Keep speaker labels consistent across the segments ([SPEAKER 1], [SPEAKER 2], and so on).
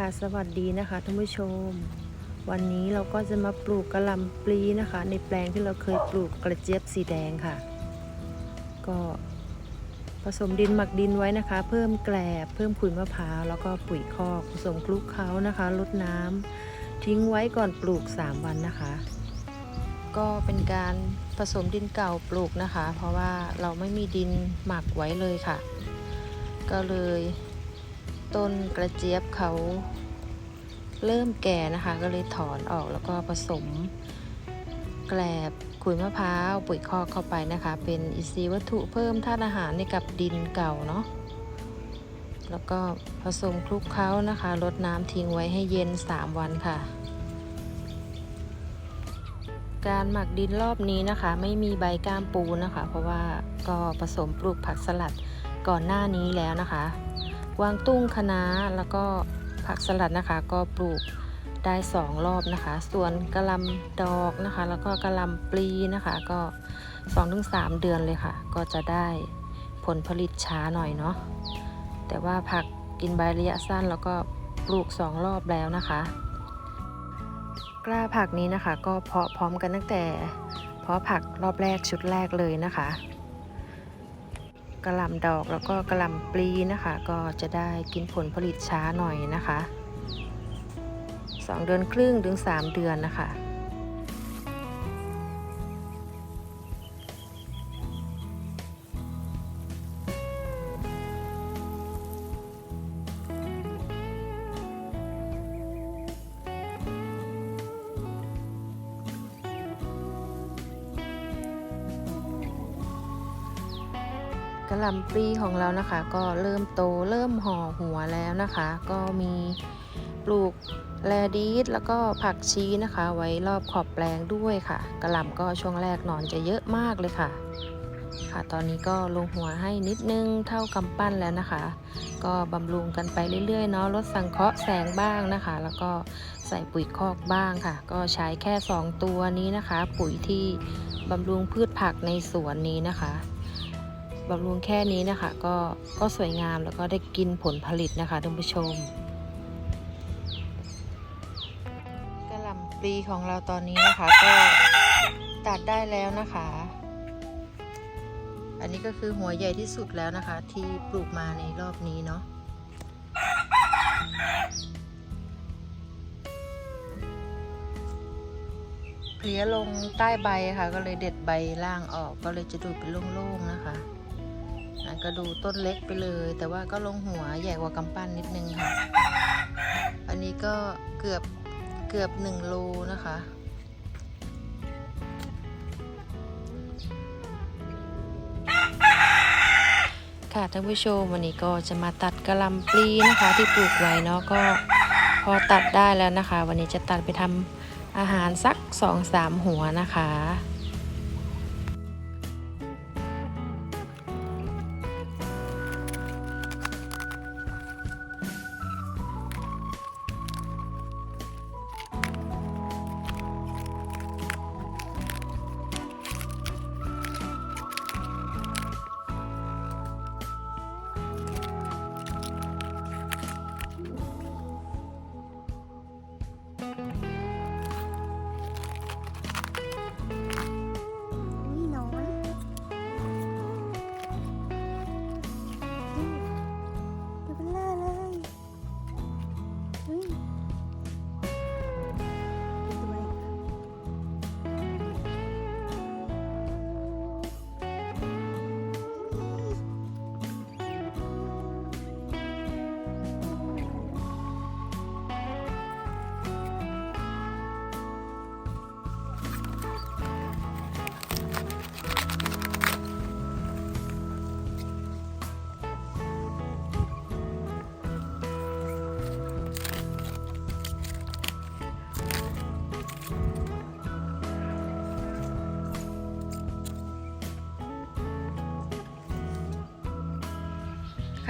[SPEAKER 1] ค่ะสวัสดีนะคะท่านผู้ชม วันนี้เราก็จะมาปลูกกระหล่ำปลีนะคะ ในแปลงที่เราเคยปลูกกระเจี๊ยบสีแดงค่ะ ก็ผสมดินหมักดินไว้นะคะ เพิ่มแกลบเพิ่มขุยมะพร้าวแล้วก็ปุ๋ยคอกผสมคลุกเคล้านะคะลดน้ำทิ้งไว้ก่อนปลูก 3 วันนะคะ ก็เป็นการผสมดินเก่าปลูกนะคะ เพราะว่าเราไม่มีดินหมักไว้เลยค่ะ ก็เลย ต้นกระเจี๊ยบเขาเริ่มแก่นะคะ ก็เลยถอนออกแล้วก็ผสม แกลบขุยมะพร้าว ปุ๋ยคอกเข้าไปนะคะ เป็นอินทรีย์วัตถุเพิ่มธาตุอาหารในกับดินเก่าเนาะแล้วก็ผสมคลุกเคล้านะคะลดน้ำทิ้งไว้ให้เย็น 3 วันค่ะ การหมักดินรอบนี้นะคะ ไม่มีใบก้ามปูนะคะ เพราะว่าก็ผสมปลูกผักสลัดก่อนหน้านี้แล้วนะคะ กวางตุ้งคะน้าแล้วก็ผักสลัดนะคะ ก็ปลูกได้สองรอบนะคะ ส่วนกระลำดอกนะคะ แล้วก็กระลำปลีนะคะ ก็2-3เดือนเลยค่ะ ก็จะได้ผลผลิตช้าหน่อยเนาะแต่ว่าผักกินใบระยะสั้นแล้วก็ปลูกสองรอบแล้วนะคะ กล้าผักนี้นะคะ ก็เพาะพร้อมกันตั้งแต่ เพาะผักรอบแรกชุดแรกเลยนะคะ กระลำดอกแล้วก็กระลำปลีนะคะ ก็จะได้กินผลผลิตช้าหน่อยนะคะ 2 เดือนครึ่งถึง 3 เดือนนะคะ ระหล่ำปลีของเรานะคะ ก็เริ่มโตเริ่มห่อหัวแล้วนะคะ ก็มีปลูกแลดีสแล้วก็ผักชีนะคะ ไว้รอบขอบแปลงด้วยค่ะกระหล่ำก็ช่วงแรกหนอนจะเยอะมากเลยค่ะ ค่ะ ตอนนี้ก็ลงหัวให้นิดนึงเท่ากำปั้นแล้วนะคะ ก็บำรุงกันไปเรื่อยๆเนาะลดสังเคราะห์แสงบ้างนะคะ แล้วก็ใส่ปุ๋ยคอกบ้างค่ะ ก็ใช้แค่ 2 ตัวนี้นะคะ ปุ๋ยที่บำรุงพืชผักในสวนนี้นะคะ บำรุงแค่นี้นะคะ ก็ก็สวยงามแล้วก็ได้กินผลผลิตนะคะท่านผู้ชมกระหล่ำปลีของเราตอนนี้นะคะ ก็ตัดได้แล้วนะคะ อันนี้ก็คือหัวใหญ่ที่สุดแล้วนะคะ ที่ปลูกมาในรอบนี้เนาะเพลี้ยลงใต้ใบค่ะ ก็เลยเด็ดใบล่างออกก็เลยจะดูเป็นโล่งๆนะคะ ก็ดูต้นเล็กไปเลย แต่ว่าก็ลงหัวใหญ่กว่ากำปั้นนิดนึงค่ะ อันนี้ก็เกือบเกือบหนึ่งโลนะคะ ค่ะท่านผู้ชมวันนี้ก็จะมาตัดกระลำปลีนะคะ ที่ปลูกไว้เนาะก็พอตัดได้แล้วนะคะ วันนี้จะตัดไปทำอาหารสักสองสามหัวนะคะ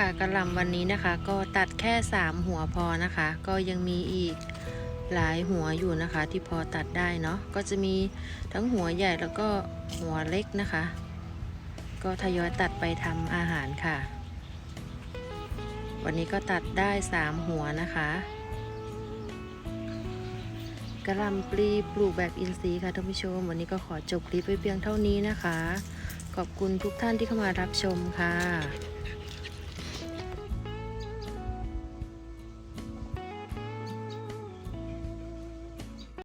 [SPEAKER 1] ค่ะกระลำวันนี้นะคะ ก็ตัดแค่ 3 หัวพอนะคะ ก็ยังมีอีกหลายหัวอยู่นะคะ ที่พอตัดได้เนาะก็จะมีทั้งหัวใหญ่แล้วก็หัวเล็กนะคะ ก็ทยอยตัดไปทำอาหารค่ะ วันนี้ก็ตัดได้ 3 หัวนะคะกระลำปลีปลูกแบบอินทรีย์ค่ะท่านผู้ชม วันนี้ก็ขอจบคลิปไว้เพียงเท่านี้นะคะ ขอบคุณทุกท่านที่เข้ามารับชมค่ะ